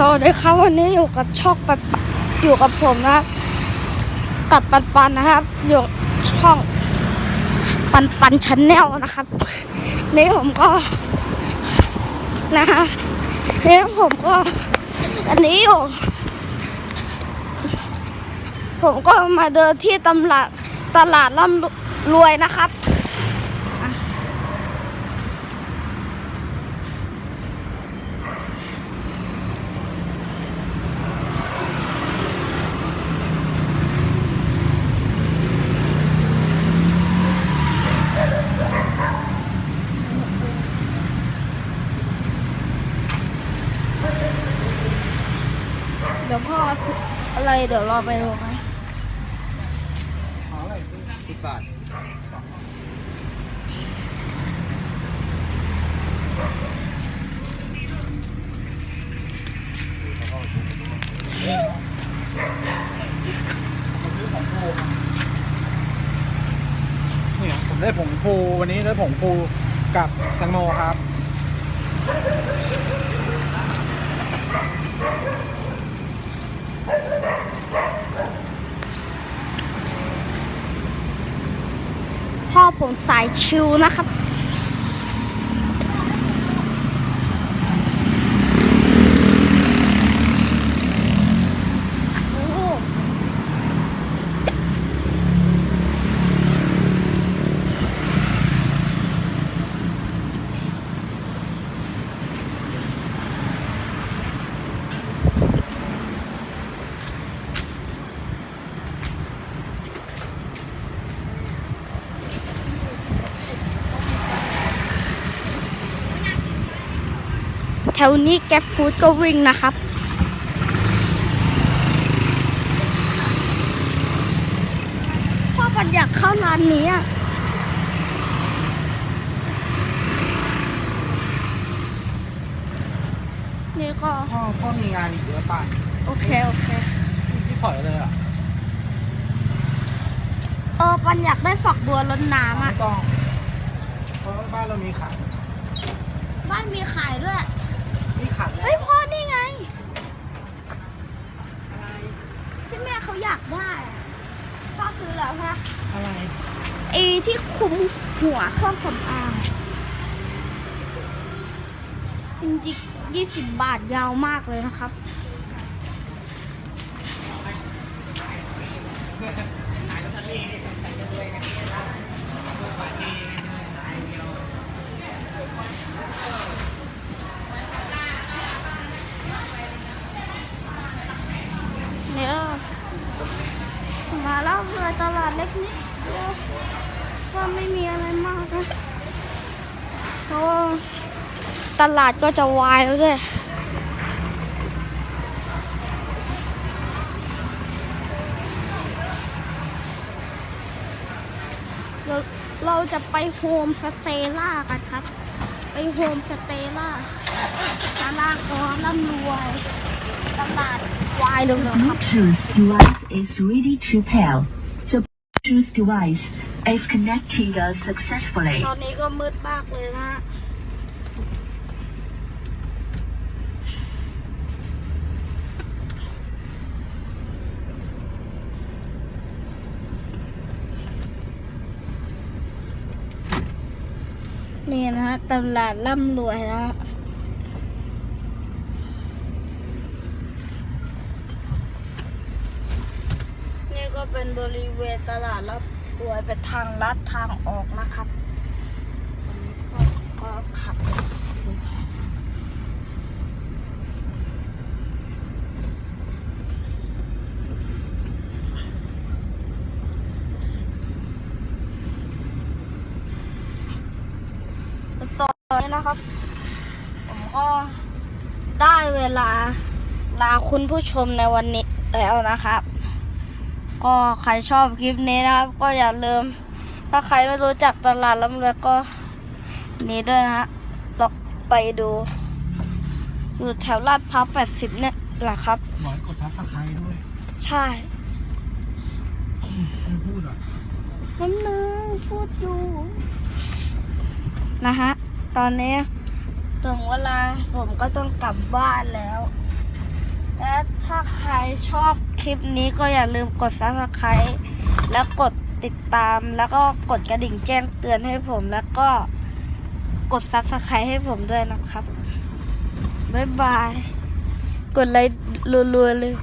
สวัสดีครับวันนี้อยู่กับช่องปันปันอยู่กับผมนะครับกับปันปันนะครับ อยู่ช่องปันปันชาแนลนะครับนี่ผมก็นะฮะนี่ผมก็ อันนี้อยู่ผมก็มาเดินที่ตลาดตลาดร่ำรวยนะครับ เดี๋ยวพ่อซื้ ออะไรเดี๋ยวรอไปดูไหมเอาอะไรสิบบาทเนี่ยผมได้ผงฟูวันนี้ได้ผงฟูกับแตงโมครับ ผมสายชิวนะครับ โอ้โห แถวนี้แก๊ปฟู้ดก็วิ่งนะครับ พ่อปัญอยากเข้าร้านนี้อะนี่ก็ พ่อพ่อมีงานอีกเยอะป่ะโอเค โอเคที่สอยเลยอะเออปันอยากได้ฝักบัวล้นน้ำไม่อะ ต้องเพราะว่าบ้านเรามีขาย บ้านมีขายด้วย มีขายแล้ว เฮ้ยพ่อนี่ไง ที่แม่เขาอยากได้อะพ่อซื้อแล้วฮะ อะไร ไอ้ที่คุม หัวเครื่องสำอางจริงๆยี่สิบบาทยาวมากเลยนะครับ เนี่ยมาแล้วเลยตลาดเล็กนิดเดียว ก็ไม่มีอะไรมากนะเพราะตลาดก็จะวายแล้วด้วยเราเราจะไปโฮมสเตล่ากันครับ ไปโฮมสเตล่าตลาดก็ร่ำรวยตลาดวายเลยเหรอครับ Bluetooth device is ready to pair. The Bluetooth device is connected successfully. ตอนนี้ก็มืดมากเลยนะนี่นะฮะตลาดร่ำรวยนะนี่ก็เป็นบริเวณตลาดร่ำ รวยเป็นทางลัดทางออกนะครับอันนี้ก็ก็ขับตอนนี้นะครับ ผมก็ได้เวลาลาคุณผู้ชมในวันนี้แล้วนะครับ ก็ใครชอบคลิปนี้นะครับ ก็อย่าลืม ถ้าใครไม่รู้จักตลาดล้ำเลือก็นี้ด้วยนะฮะลองไปดู อยู่แถวลาดพร้าว80 เนี่ยแหละครับหมอยกดซับสไครต์ด้วย ใช่ ไม่พูดอะ น้ำนึงพูดอยู่ นะฮะ ตอนนี้ถึงเวลาผมก็ต้องกลับบ้านแล้ว และถ้าใครชอบคลิปนี้ก็อย่าลืมกด subscribe แล้วกดติดตามแล้วก็กดกระดิ่งแจ้งเตือนให้ผมแล้วก็กด subscribe ให้ผมด้วยนะครับ บ๊ายบาย กดไลค์รัวๆเลย